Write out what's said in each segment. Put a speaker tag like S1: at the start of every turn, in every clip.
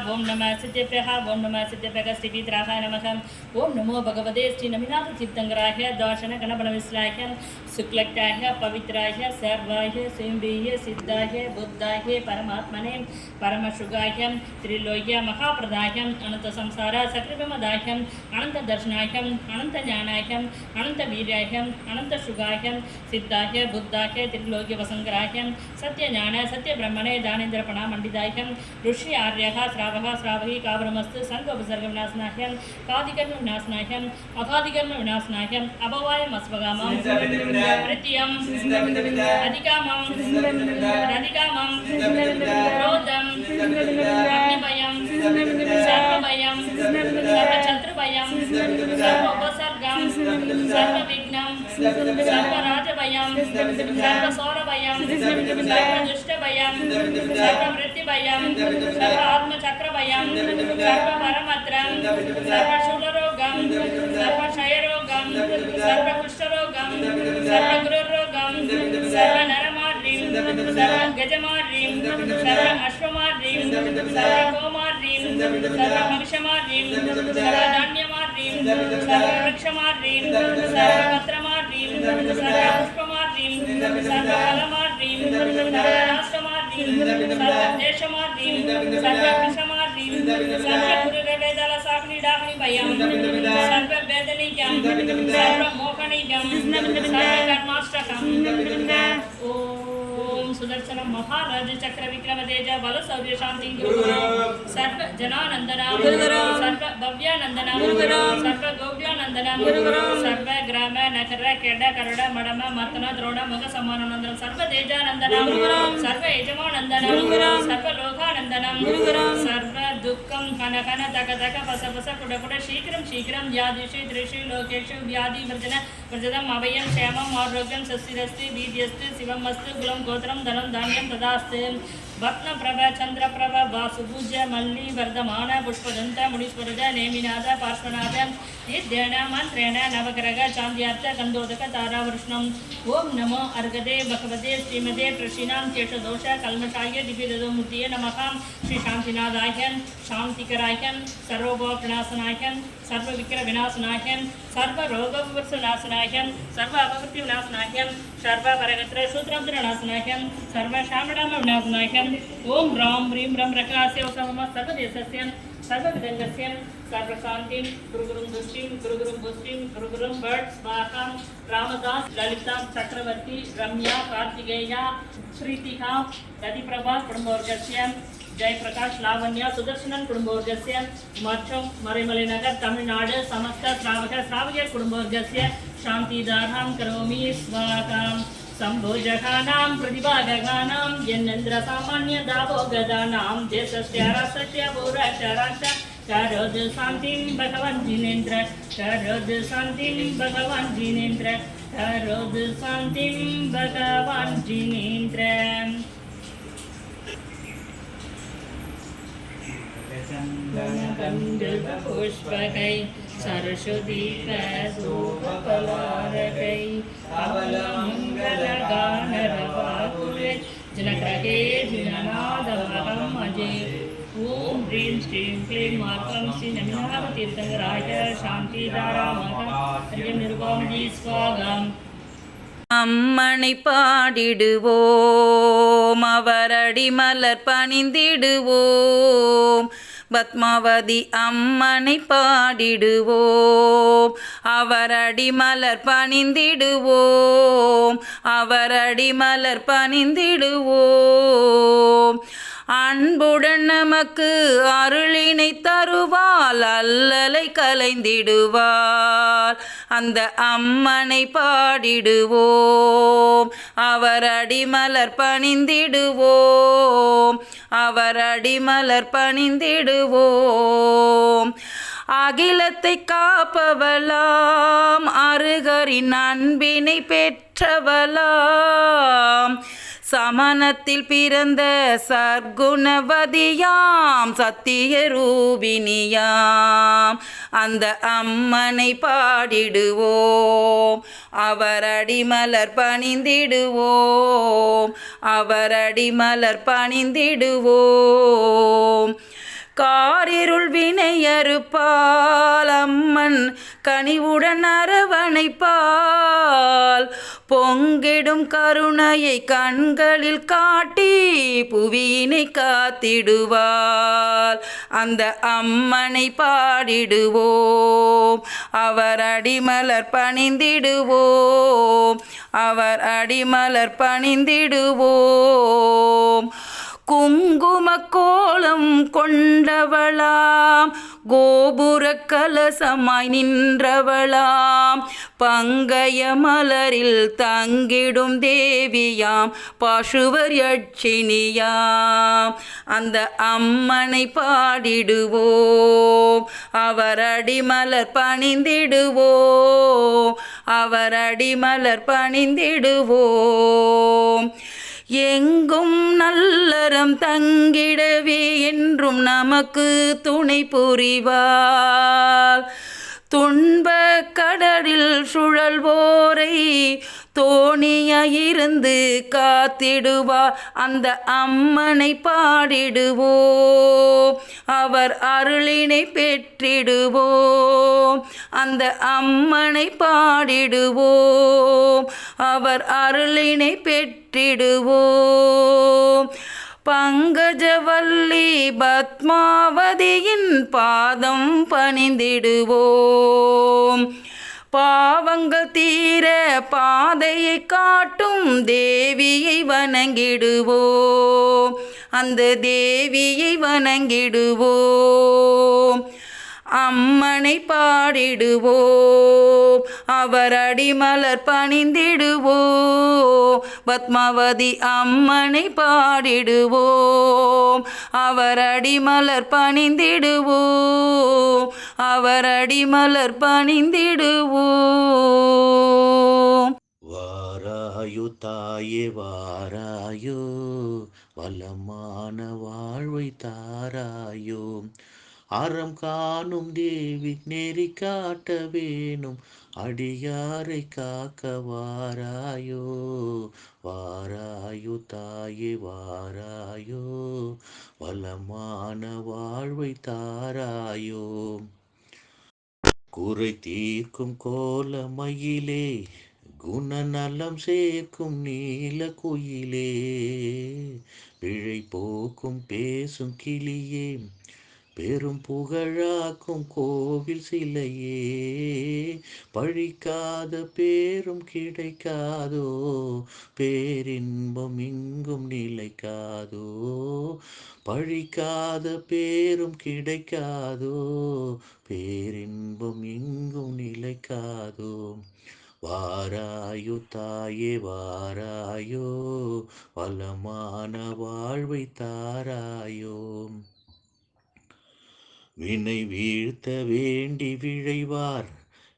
S1: ஓம் நம சித்தியபிரக ஓம் நம சித்தியபிரக ஸ்ரீபித்ராக நமக ஓம் நமோ பகவதே ஸ்ரீ நமிநாத தீர்த்தங்கராக தோஷண கணபணவிஸ்லாக சுக்லக்டாக பவித்ராக சர்வாய சேம்பிய சித்தாய புத்தாய பரமாத்மனே பரமசுகாய திரிலோக்கிய மகாபிரதாய அனந்த சம்சார சக்ரவிமதாய அனந்த தர்ஷனாய அனந்த ஞானாய அனந்த வீராய அனந்த சுகாய சித்தாய புத்தாய திரிலோக்கிய வசங்கராய சத்ய ஞான சத்ய பிரம்மணே தானேந்திரபணா மண்டிதாய ऋषि आर्यः श्रावः श्रावहि काब्रमस्त सर्गोपसर्गविनाशनाह्यं कादिकर्मविनाशनाह्यम् अपादिकर्मविनाशनाह्यम् अभवायम् अस्वगामं प्रत्ययम् अधिकामं रधिकामं क्रोधं अग्निभयं सर्वभयं सर्वचतुर्भयं सर्वोपसर्गं सर्वविघ्नं सर्वराजभयं सर्ववृत्तिभयं सर्व आत्मचक्रभयं सर्वपरमत्रं सर्वशूलरोगं सर्वक्षयरोगं सर्वकुष्ठरोगं सर्वगुरुरोगं सर्वनरमार्रीं सर्वगजमार्रीं सर्व अश्वमार्रीं सर्वगोमार्रीं सर्वभक्षमार्रीं सर्वधान्यमार्रीं सर्ववृक्षमार्रीं सर्वपत्रमार्रीं सर्वपुष्पमार्रीं सर्वफलमार्रीं सर्वराष्ट्रमार्रीं सर्वदेशमार्रीं सर्वकृषमार्रीं सर्वगुरुरवेदल साग्निडाग्नि भयं सर्ववेदनीयं सर्वमोहनीयं सर्वकर्माष्टकम् ॐ सुदर्शनं महाराज चक्र विक्रम तेज ಸುದರ್ಶನ ಮಹಾರಾಜ ಚಕ್ರ ವಿಕ್ರಮ ತೇಜ ಬಲ ಸೌರ್ಯ ಶಾಂತಿ ಸರ್ವ ಜನಾನಂದನ ಸರ್ವ ಭವ್ಯಾನಂದನ ಸರ್ವ ಗೌಡ್ಯಾನಂದನ ಸರ್ವ ಗ್ರಾಮ ನಗರ ಕೆಡ ಕರಡ ಮಡಮ ಮತನ ದ್ರೋಣ ಮಗ ಸಮಾನಾನಂದನ ಸರ್ವ ತೇಜಾನಂದನ ಸರ್ವ ಯಜಮಾನಂದನ ಸರ್ವ ಲೋಕಾನಂದನ ಸರ್ವ ದುಃಖಂ ಕನ ಕನ ತಕ ತಕ ಪಸ ಪಸ ಪುಟ ಪುಟ ಶೀಘ್ರಂ ಶೀಘ್ರಂ ವ್ಯಾಧಿಷು ತ್ರಿಷು ಲೋಕೇಶು ವ್ಯಾಧಿ ವೃಜನ ವೃಜದಂ ಅಭಯಂ ಕ್ಷೇಮಂ ಆರೋಗ್ಯಂ ಸಸ್ಯದಸ್ತಿ ಬೀಜಸ್ತಿ ಶಿವಂ ಅಸ್ತು ಕುಲಂ ಗೋತ್ರಂ தலம் தானியம் ததாஸ்து. பத்மபிரப சந்திரபிரப வாசுபூஜ மல்லி வர்தமான புஷ்பதந்த முடிஸ்வரத நேமிநாத பார்ஸ்வநாத நித்யேன மந்திரேண நவகிரக சாந்தியார்த்த கந்தோதக தாராவிருஷ்ணம். ஓம் நமோ அர்கதே பகவதே ஸ்ரீமதே பிரஷினாம் கேஷதோஷ கல்மஷாய திபிரதோமூர்த்தியே நமகாம் ஸ்ரீ சாந்திநாதாயன் சாந்திகராயன் சர்வபோகநாசனாயன் சர்வவிக்கிர விநாசனாயன் सर्वरोगविवर्सनाशनाह्यं सर्व अपवृत्तिविनाशनाह्यं सर्वपरगत्र सूत्रान्तरनाशनाह्यं सर्वशामडामविनाशनाह्यम् ॐ ह्रौं ह्रीं रं रकास्य मम सर्वदेशस्य, सर्वविदङ्गस्य सर्वकान्तिं गुरुगुरुं दुष्टिं, गुरुगुरुं पुष्टिं, गुरुगुरुं भट् स्वाहां, रामदास, ललितां, चक्रवर्ती, रम्या, कार्तिकेया, प्रीतिकां रतिप्रभा कुटुम्बवर्गस्य ஜெயபிரகாஷ் லாவண்யா சுதர்சனன் குடும்பவர்க்கசிய மற்றும் மறைமலை நகர் தமிழ்நாடு சமஸ்த ஸ்ராவக ஸ்ராவகர் குடும்பவர்க்கசிய சாந்திதாராம் கரோமி ஸ்வாகாம் सम्भोजकानां प्रतिभागकानां यन्नेन्द्र सामान्य दाभोगदानां देशस्य राष्ट्रस्य भूराष्ट्राश्च करोद शान्तिं भगवान् जिनेन्द्र करोद शान्तिं भगवान् जिनेन्द्र करोद शान्तिं भगवान् जिनेन्द्र पुष्पकै सरस्वतीपलारकै अवलमङ्गलगानरवाकुरे जनग्रहे जिननादमहम् अजे ॐ ह्रीं श्रीं क्लीं मार्गं श्रीनमिनाथतीर्थङ्कराय शान्तिदारामः हरिं निर्वामजी स्वागम्
S2: அம்மனை பாடிடுவோம் அவரடி மலர் பணிந்திடுவோம் பத்மாவதி அம்மனை பாடிடுவோம். அவரடி மலர் பணிந்திடுவோம். அவரடி மலர் பணிந்திடுவோம். அன்புடன் நமக்கு அருளினை தருவாள் அல்லலை கலைந்திடுவாள். அந்த அம்மனை பாடிடுவோம் அவர் அடிமலர் பணிந்திடுவோம் அவர் அடிமலர் பணிந்திடுவோம். அகிலத்தை காப்பவலாம் அருகரின் அன்பினை பெற்றவலாம் சமணத்தில் பிறந்த சர்க்குணவதியாம் சத்திய ரூபினியாம் அந்த அம்மனை பாடிடுவோம். அவரடிமலர் பணிந்திடுவோம். அவரடிமலர் பணிந்திடுவோம். காரிருள் வினையறுப்பால் அம்மன் கனிவுடன் அரவணைப்பால் பொங்கிடும் கருணையை கண்களில் காட்டி புவியினை காத்திடுவாள் அந்த அம்மனை பாடிடுவோம். அவர் அடிமலர் பணிந்திடுவோம். அவர் அடிமலர் பணிந்திடுவோம். குங்குமக்கோ கோலம் கொண்டவளாம். கோபுர கலசமாய் நின்றவளாம். பங்கய மலரில் தங்கிடும் தேவியாம். பாசுவர் யட்சினியாம். அந்த அம்மனை பாடிடுவோம். அவர் அடிமலர் பணிந்திடுவோம். அவர் அடிமலர் பணிந்திடுவோம். எங்கும் நல்லறம் தங்கிடவே என்றும் நமக்கு துணை புரிவார். துன்ப கடலில் சுழல்வோரை தோணியாயிருந்து காத்திடுவா அந்த அம்மனை பாடிடுவோ. அவர் அருளினை பெற்றிடுவோ. அந்த அம்மனை பாடிடுவோ. அவர் அருளினை பெற்றிடுவோ. பங்கஜவல்லி பத்மாவதியின் பாதம் பணிந்திடுவோம். பாவங்கள் தீர பாதையை காட்டும் தேவியை வணங்கிடுவோம். அந்த தேவியை வணங்கிடுவோம். அம்மனை பாடிடுவோம். அவர் அடிமலர் பணிந்திடுவோம். பத்மாவதி அம்மனை பாடிடுவோம். அவர் அடிமலர் பணிந்திடுவோம். அவர் அடிமலர் பணிந்திடுவோம்.
S3: வாராயு தாயே வாராயோ. வளமான வாழ்வை தாராயோ. அறம் காணும் தேவி நெறி காட்ட வேணும். அடியாரை காக்க வாராயோ வாராயோ தாயே வாராயோ வளமான வாழ்வை தாராயோ. குறை தீர்க்கும் கோலமயிலே குணநலம் சேர்க்கும் நீல குயிலே. பிழை போக்கும் பேசும் கிளியே பெரும் புகழாக்கும் கோவில் சிலையே. பழிக்காத பேரும் கிடைக்காதோ? பேரின்பம் இங்கும் நிலைக்காதோ? பழிக்காத பேரும் கிடைக்காதோ? பேரின்பம் இங்கும் நிலைக்காதோ? வாராயோ தாயே வாராயோ. வளமான வாழ்வை தாராயோ. வினை வீழ்த்த வேண்டி விழைவார்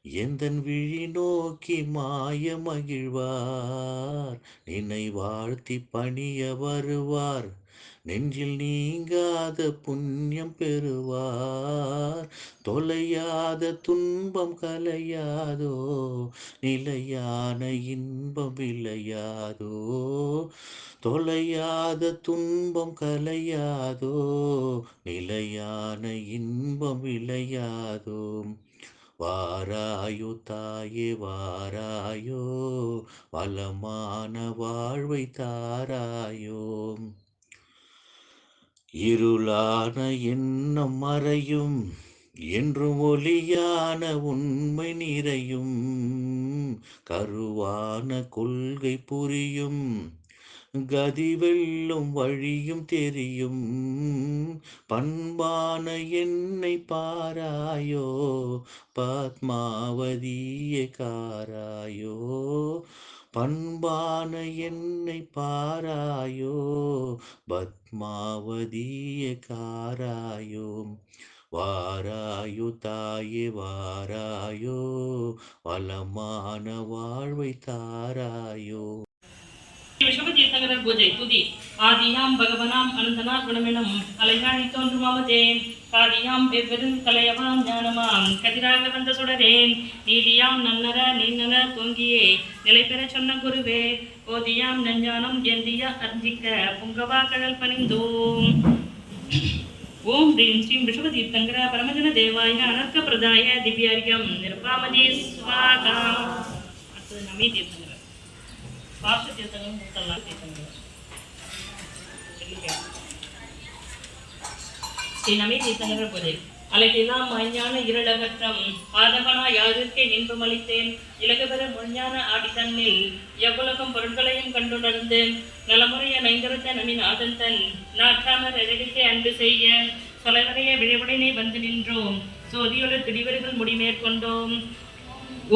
S3: எந்தன் விழி நோக்கி மாய மகிழ்வார். நினை வாழ்த்தி பணிய வருவார் நெஞ்சில் நீங்காத புண்ணியம் பெறுவார். தொலையாத துன்பம் கலையாதோ நிலையான இன்பம் விளையாதோ தொலையாத துன்பம் கலையாதோ நிலையான இன்பம் விளையாதோ. வாராயோ தாயே வாராயோ வளமான வாழ்வை தாராயோ. இருளான எண்ணம் மறையும் என்றும் ஒளியான உண்மை நிறையும். கருவான கொள்கை புரியும் கதி வெல்லும் வழியும் தெரியும். பண்பான என்னை பாராயோ பத்மாவதியே காராயோ. பண்பான என்னை பாராயோ பத்மாவதிய காராயோ வாராயோ தாயே வாராயோ வளமான வாழ்வை தாராயோ.
S1: பூஜை துதி. ஆதியாம் பகவனாம் அனந்தனார் குணமெனும் அலைகாணி தோன்றுமாமதே. காதியாம் வெவ்வெரும் கலையவாம் ஞானமாம். கதிராக வந்த சுடரேன். நீதியாம் நன்னர நீநல தோங்கியே. நிலை பெற சொன்ன குருவே ஓதியாம் நஞ்ஞானம் எந்தியா அர்ஜிக்க. புங்கவா கடல் பணிந்தோம். ஓம் ஹ்ரீம் ஸ்ரீம் ரிஷபதீர்த்தங்கர பரமஜன தேவாய அனர்க்க பிரதாய திவ்யாரியம் நிர்பாமதி ஸ்வாகா அடுத்தது நமி தீர்த்தங்கர பார்ஷ தீர்த்தங்களும் கொடுத்தலாம் தீர்த்தங்கர ஸ்ரீ நமி தீர்த்தங்கர அழகெல்லாம் மஞ்ஞான இருளகற்றம். ஆதகனா யாருக்கே இன்பம் அளித்தேன் இலகுபெற முஞ்ஞான ஆடி தன்னில் பொருட்களையும் கண்டுணர்ந்து நலமுறைய நைந்தரத்த நமின் ஆதந்தன். நாற்றாமர் எதிர்க்கே அன்பு செய்ய சொலவரைய விழிவுடனே வந்து நின்றோம். சோதியுள்ள திடிவர்கள் முடிமேற்கொண்டோம்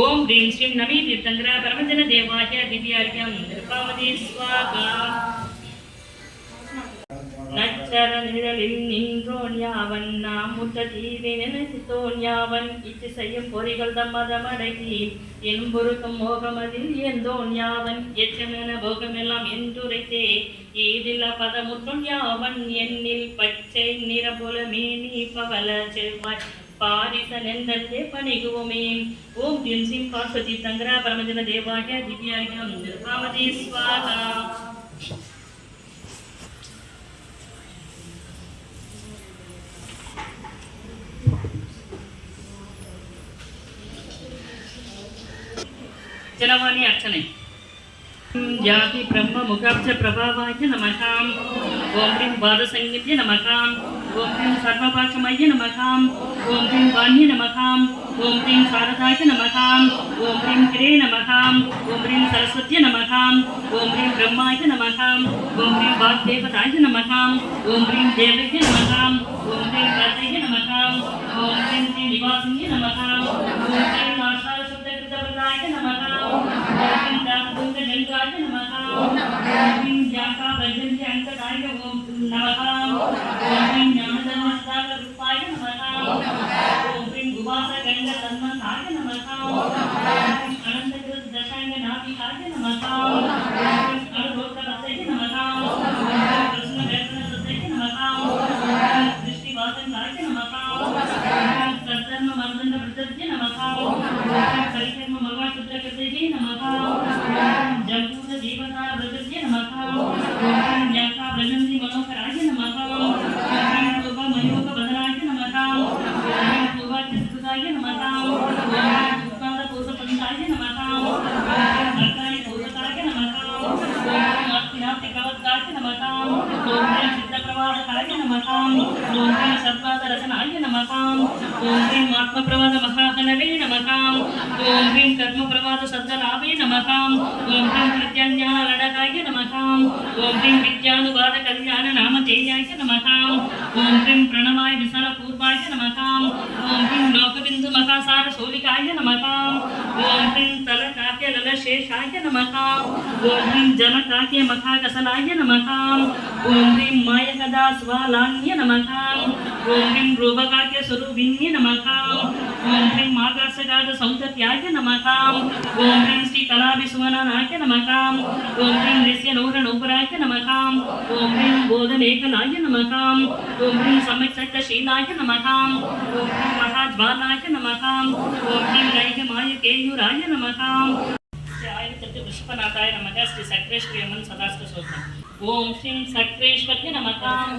S1: ஓம் ஹ்ரீம் ஸ்ரீம் நமீ தீர்த்தங்கர பரமஜன தேவாகிய திவ்யாரியம் நிருபாமதி ஸ்வாகா. நச்சர நிழலில் நின்றோன் யாவன்? நாம் முட்ட தீவை நினைத்தோன் யாவன்? இச்சு செய்யும் பொறிகள் தம்மதமடகி என் மோகமதில் எந்தோன் யாவன்? எச்சமென போகமெல்லாம் என்றுரைத்தே. ஈதில்ல பதமுற்றோன் யாவன்? எண்ணில் பச்சை நிறபுல மேனி பவல செவ்வாய். பாரிச நெந்தே பணிகுவோமே. ஓம் ஹ்ரீம் சிம் பார்வதி தங்கரா பரமஜன தேவாய திவ்யாரியம் நிர்பாமதி जनवाणी अर्चने जाति ब्रह्म मुखाब्ज प्रभावाय नमकाम ओम ह्रीं बालसंगित्य नमकाम ओम ह्रीं सर्वपाशमय नमकाम ओम ह्रीं वाण्य नमकाम ओम ह्रीं शारदाय नमकाम ओम ह्रीं क्रे नमकाम ओम ह्रीं सरस्वत्य नमकाम ओम ह्रीं ब्रह्माय नमकाम ओम ह्रीं वाग्देवताय नमकाम ओम ह्रीं देवय नमकाम ओम ह्रीं कर्तय नमकाम ओम ह्रीं श्रीनिवासिन्य नमकाम ओम ह्रीं ఓం నమః. ఓం జాత వైద్యంతి అంతకాయ ఓం నమః. ఓం జ్ఞానధర్మస్థాప రూపాయ నమః ఓం నమః ఓం హ్రీం గువాస గంగ తన్మన్తాయ నమః ఓం నమః అనంతకృత దశాంగ నాభికాయ నమః ఓం सर्वलाभे नमः ॐ ह्रीं प्रत्याञ्जानलडकाय नमः ॐ ह्रीं विद्यानुवादकल्याणनामधेयाय नमः ॐ ह्रीं प्रणवाय विशालपूर्वाय नमः ॐ ह्रीं लोकबिन्दुमकासारशूलिकाय नमः ॐ ह्रीं तलकाक्यललशेषाय नमः ॐ ह्रीं जनकाक्यमखाकसलाय नमः ॐ ह्रीं मायकदा स्वालान्य नमः ओम ह्रीं रूपकार्य स्वरूपिण्ये नमः। ओम ह्रीं मार्गसगाद नमः। ओम ह्रीं श्री कलाभिसुवनाय नमः। ओम ह्रीं यस्य नौरनौपराय नमः। ओम ह्रीं बोधलेखनाय नमः। ओम ह्रीं सम्यक्तशीलाय नमः। ओम ह्रीं महाज्वालाय नमः। ओम ह्रीं माय केयूराय नमः। ஆயிரத்தெட்டு விஸ்வநாதாய நமக ஸ்ரீ சக்கரேஸ்வரி அம்மன் सदास्त சோத்திரம் ஓம் ஸ்ரீம் சக்ரேஸ்வரிய நமகாம்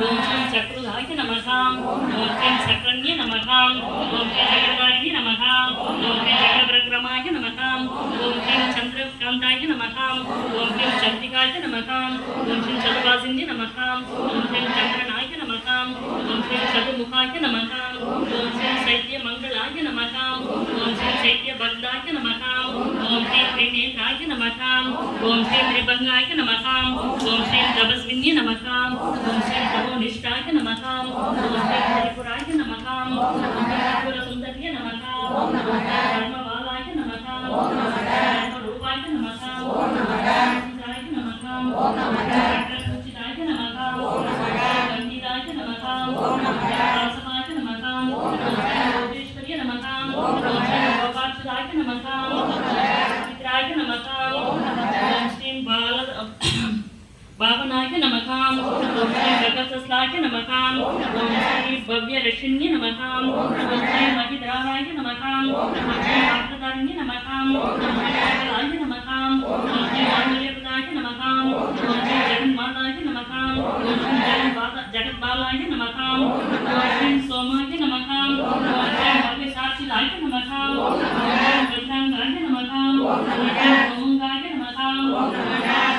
S1: ஓம் ஸ்ரீம் சக்ருதாய நமகாம் ஓம் ஸ்ரீம் சக்ரண்ய நமகாம் ஓம் ஸ்ரீம் சக்கரவாரிய நமகாம் ஓம் ஸ்ரீம் சக்கரபிரக்ரமாய நமகாம் ஓம் ஸ்ரீம் சந்திரகாந்தாய நமகாம் ஓம் ஸ்ரீம் சந்திகாய நமகாம் ஓம் ஸ்ரீம் சதுர்வாசின்ய நமகாம் ஓம் ஸ்ரீம் சந்திரனாய நமகாம் ஓம் ஸ்ரீ சதுமுகாய நமகாம் ஓம் ஸ்ரீ சைத்திய மங்களாய நமகாம் ஓம் ஸ்ரீ சைத்திய பக்தாய நமகாம் ஓம் ஸ்ரீ திரிநேத்ராய நமகாம் ஓம் ஸ்ரீ திரிபங்காய நமகாம் ஓம் ஸ்ரீ தபஸ்வின்ய நமகாம் ஓம் ஸ்ரீ தபோனிஷ்டாய நமகாம் ஓம் ஸ்ரீ ஹரிபுராய நமகாம் ஓம் ஸ்ரீ ஹரிபுரசுந்தரிய நமகாம் ஓம் ஸ்ரீ கர்மவாலாய நமகாம் ஓம் ஸ்ரீ கர்மரூபாய நமகாம் ஓம் ஸ்ரீ கர்மராய நமகாம் ஓம் ஸ்ரீ భావనాయ నమకాం
S4: ఓం శ్రీ జగత్సలాయ నమకాం ఓం శ్రీ భవ్య రషిణ్య నమకాం ఓం శ్రీ మహిద్రాయ నమకాం ఓం శ్రీ ఆర్తదారిణ్య నమకాం శ్రీ నమకాం శ్రీ ఆంజనేయపదాయ నమకాం శ్రీ జగన్మాతాయ నమకాం శ్రీ జగద్బాలాయ నమకాం శ్రీ సోమాయ నమకాం ఓం శ్రీ భవ్యసాక్షిలాయ నమకాం శ్రీ వృద్ధాంగాయ నమకాం శ్రీ సోమంగాయ నమకాం శ్రీ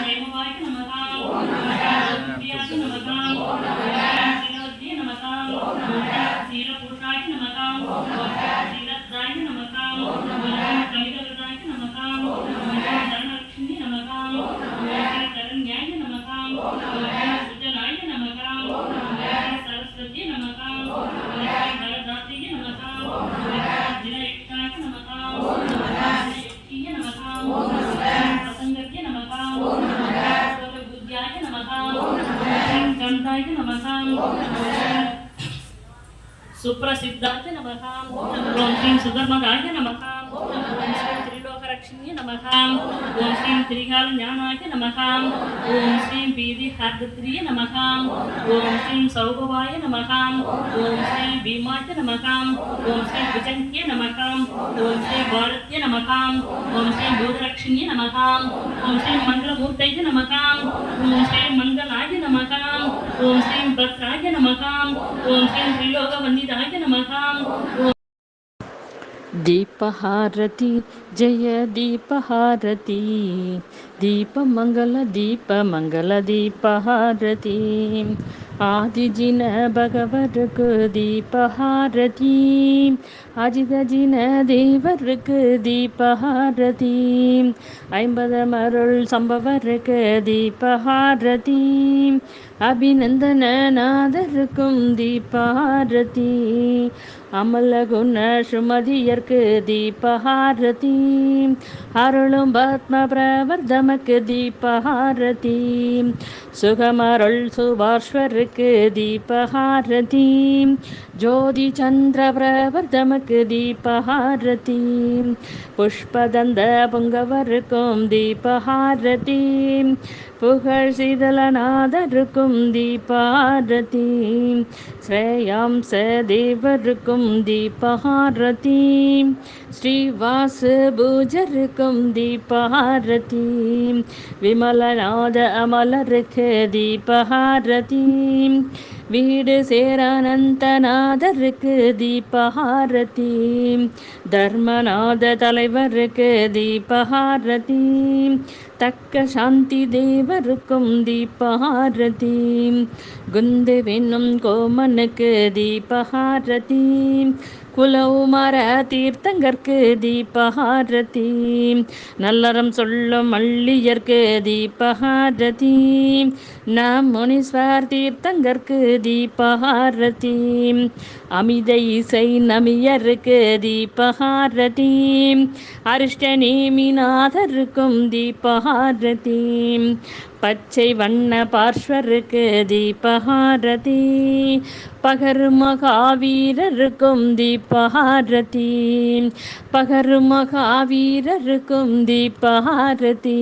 S4: சுகர்மகாய நமகாம் ஓம் ஸ்ரீ திரிலோகரட்சிணிய நமகாம் ஓம் ஸ்ரீ திரிகால ஞானாய நமகாம் ஓம் ஸ்ரீ பீதி ஹார்தத்ரிய நமகாம் ஓம் ஸ்ரீ சௌகவாய நமகாம் ஓம் ஸ்ரீ பீமாய நமகாம் ஓம் ஸ்ரீ விஜங்கிய நமகாம் ஓம் ஸ்ரீ பாரத்ய நமகாம் ஓம் ஸ்ரீ பூதரட்சிணிய நமகாம் ஓம் ஸ்ரீ மங்களமூர்த்தைய நமகாம் ஓம் ஸ்ரீ மங்களாய நமகாம் ஓம் ஸ்ரீ பத்ராய நமகாம் ஓம் ஸ்ரீ திரிலோகவன்னி
S1: ದೀಪಹಾರತಿ ಜಯ ದೀಪಹಾರತಿ ದೀಪಮಂಗಲ ದೀಪಮಂಗಲ ದೀಪಹಾರತಿ ಆದಿಜಿನ ಭಗವರ್ಕು ದೀಪಹಾರತಿ அஜிதஜின தேவருக்கு தீபஹாரதி ஐம்பது மருள் சம்பவருக்கு தீபஹாரதி அபிநந்தன நாதருக்கும் தீபஹாரதி அமலகுண சுமதியர்க்கு தீபஹாரதி. அருளும் பத்ம பிரவர்தமக்கு தீபஹாரதி. சுகமருள் சுபாஸ்வருக்கு தீபஹாரதி. ஜோதி சந்திர பிரவர்தமக்கு தீபஹாரதி. புஷ்பதந்த பொங்கவருக்கும் தீபஹாரதி. புகழ் சீதலநாதருக்கும் தீபாரதி ஸ்ரேயாம்ச தேவருக்கும் தீபஹாரதி ஸ்ரீவாசு பூஜருக்கும் தீபஹாரதி விமலநாத அமலருக்கு தீபஹாரதி வீடு சேரானந்தநாதருக்கு தீபஹாரதி தர்மநாத தலைவருக்கு தீபஹாரதி தக்க சாந்தி தேவருக்கும் தீபஹாரதி குந்து வென்னும் கோமனுக்கு தீபஹாரதி குலவுமர தீர்த்தங்கற்கு தீபஹாரதி. நல்லறம் சொல்லும் மல்லியர்க்கு தீபஹாரதி. நம் முனீஸ்வர் தீர்த்தங்கற்கு தீபஹாரதி. அமித இசை நமியருக்கு தீபஹாரதி. அரிஷ்டநேமிநாதருக்கும் தீபஹாரதி. பச்சை வண்ண பார்ஸ்வருக்கு தீபஹாரதி. பகரு மகாவீரருக்கும் தீபஹாரதி. பகரு மகாவீரருக்கும் தீபஹாரதி.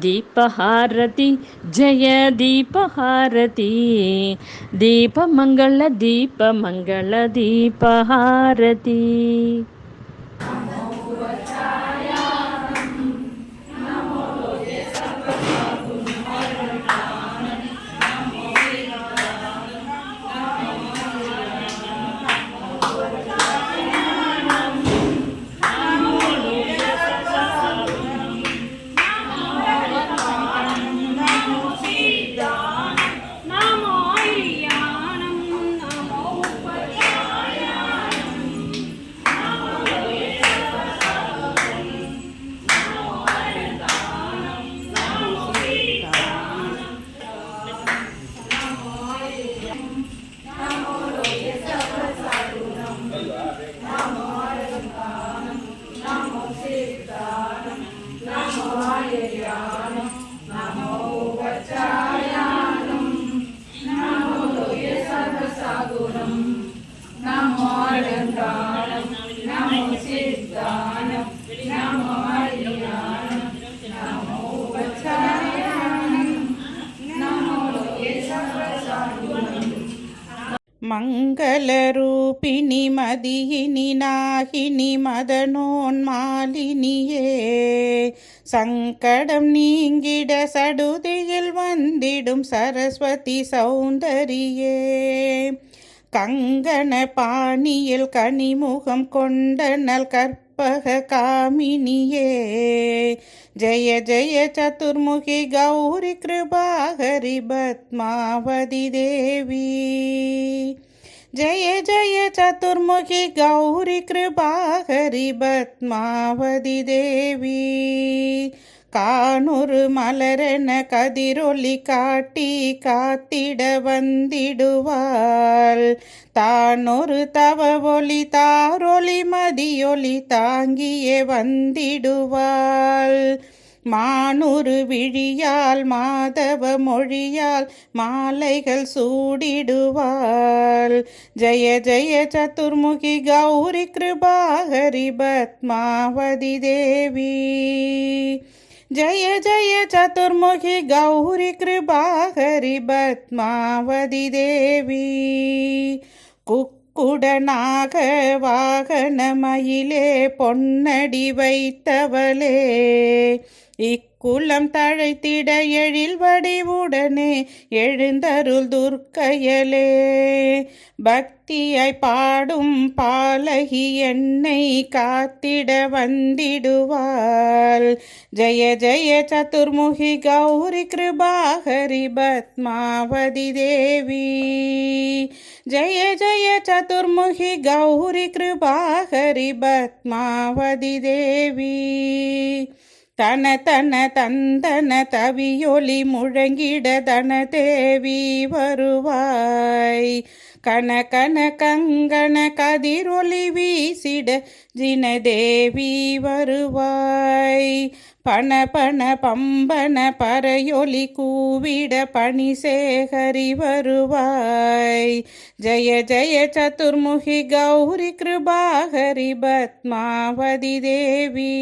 S1: தீபஹாரதி ஜெய தீபஹாரதி. தீபமங்கள தீபமங்கள தீபஹாரதி.
S5: மங்களரூபிணி சங்கடம் நீங்கிட சடுதியில் வந்திடும் சரஸ்வதி சௌந்தரியே. கங்கண பாணியில் கனிமுகம் கொண்டனல் கற்பக காமினியே. ஜெய ஜெய சதுர்முகி கௌரி கிருபாகரி பத்மாவதி தேவி. ஜெய ஜெய சதுர்முகி கௌரி கிருபாகரி பத்மாவதி தேவி. காணொரு மலரென கதிரொலி காட்டி காத்திட வந்திடுவாள். தானொரு தவ ஒளி தாரொளி மதியொலி தாங்கியே வந்திடுவாள். மானூறு விழியால் மாதவ மொழியால் மாலைகள் சூடிடுவாள். ஜய ஜய சதுர்முகி கௌரி கிருபாகரி பத்மாவதி தேவி. ஜய ஜய சதுர்முகி கௌரி கிருபாகரி பத்மாவதி தேவி. குக்குடனாக வாகனமயிலே பொன்னடி வைத்தவளே. இக்குலம் தழைத்திட எழில் வடிவுடனே எழுந்தருள் துர்க்கையலே. பக்தியாய் பாடும் பாலகி என்னை காத்திட வந்திடுவாள். ஜெய ஜெய சதுர்முகி கௌரி கிருபாகரி பத்மாவதி தேவி. ஜெய ஜெய சதுர்முகி கௌரி கிருபாகரி பத்மாவதி தேவி. தன தன தந்தன தவியொலி முழங்கிட தன தேவி வருவாய். கன கன கங்கண கதிரொலி வீசிட ஜினதேவி வருவாய். பண பண பம்பன பறையொலி கூவிட பணி சேகரி வருவாய். ஜய ஜய சதுர்முகி கௌரி கிருபாகரி பத்மாவதி தேவி.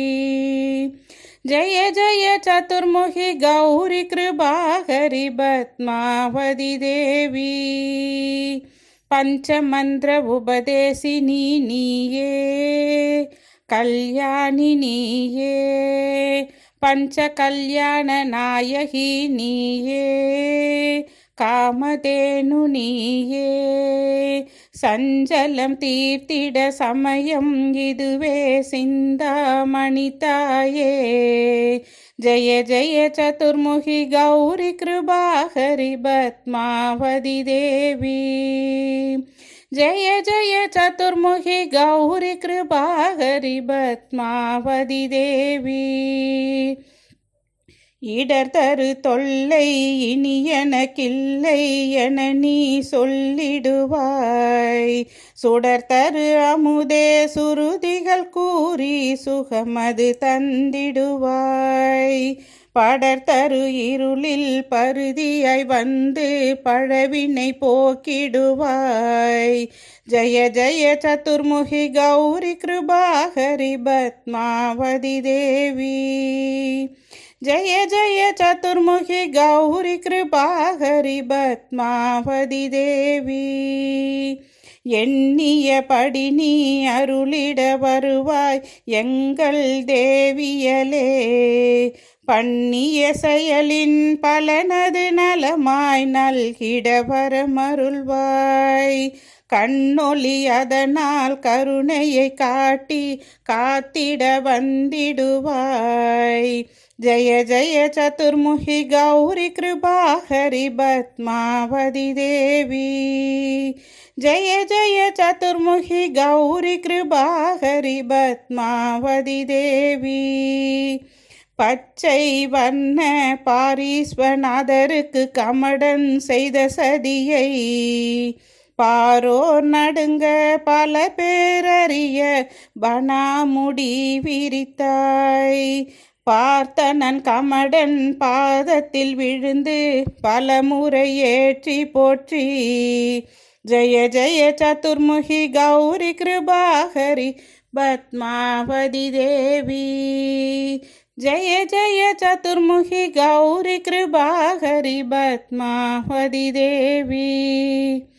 S5: ஜய ஜய சதுர்முகி கௌரி கிருபாகரி பத்மாவதி தேவி. பஞ்சமந்திர உபதேசினி நீயே கல்யாணி நீயே பஞ்ச கல்யாண நாயகி நீயே காமதேனு நீயே சஞ்சலம் தீர்த்திட சமயம் இதுவே சிந்தாமணி தாயே ஜய ஜய சதுர்முகி கௌரி கிருபாகரி பத்மாவதி தேவி ஜய ஜய சதுர்முகி இடர் தரு தொல்லை இனி எனக்கில்லை என நீ சொல்லிடுவாய். சுடர் தரு அமுதே சுருதிகள் கூறி சுகமது தந்திடுவாய். படர் தரு இருளில் பருதியாய் வந்து பழவினை போக்கிடுவாய். ஜய ஜய சதுர்முகி கௌரி கிருபாகரி பத்மாவதி தேவி. ஜய ஜய சதுர்முகி கௌரி கிருபாகரி பத்மாவதி தேவி. எண்ணியபடி நீ அருளிட வருவாய் எங்கள் தேவியலே. பண்ணிய செயலின் பலனது நலமாய் நல்கிட வரமருள்வாய். கண்ணொளி அதனால் கருணையை காட்டி காத்திட வந்திடுவாய். ஜய ஜய சதுர்முகி கௌரி கிருபாகரி பத்மாவதி தேவி. ஜய ஜய சதுர்முகி கௌரி கிருபாகரி பத்மாவதி தேவி. பச்சை வண்ண பாரீஸ்வநாதருக்கு கமடன் செய்த சதியை பாரோர் நடுங்க பல பேரறிய பனாமுடி விரித்தாய். பார்த்தனன் கமடன் பாதத்தில் விழுந்து பல முறை ஏற்றி போற்றி. ஜய ஜய சதுர்முகி கௌரி கிருபாகரி பத்மாவதி தேவி. ஜய ஜய சதுர்முகி கௌரி கிருபாகரி பத்மாவதி தேவி.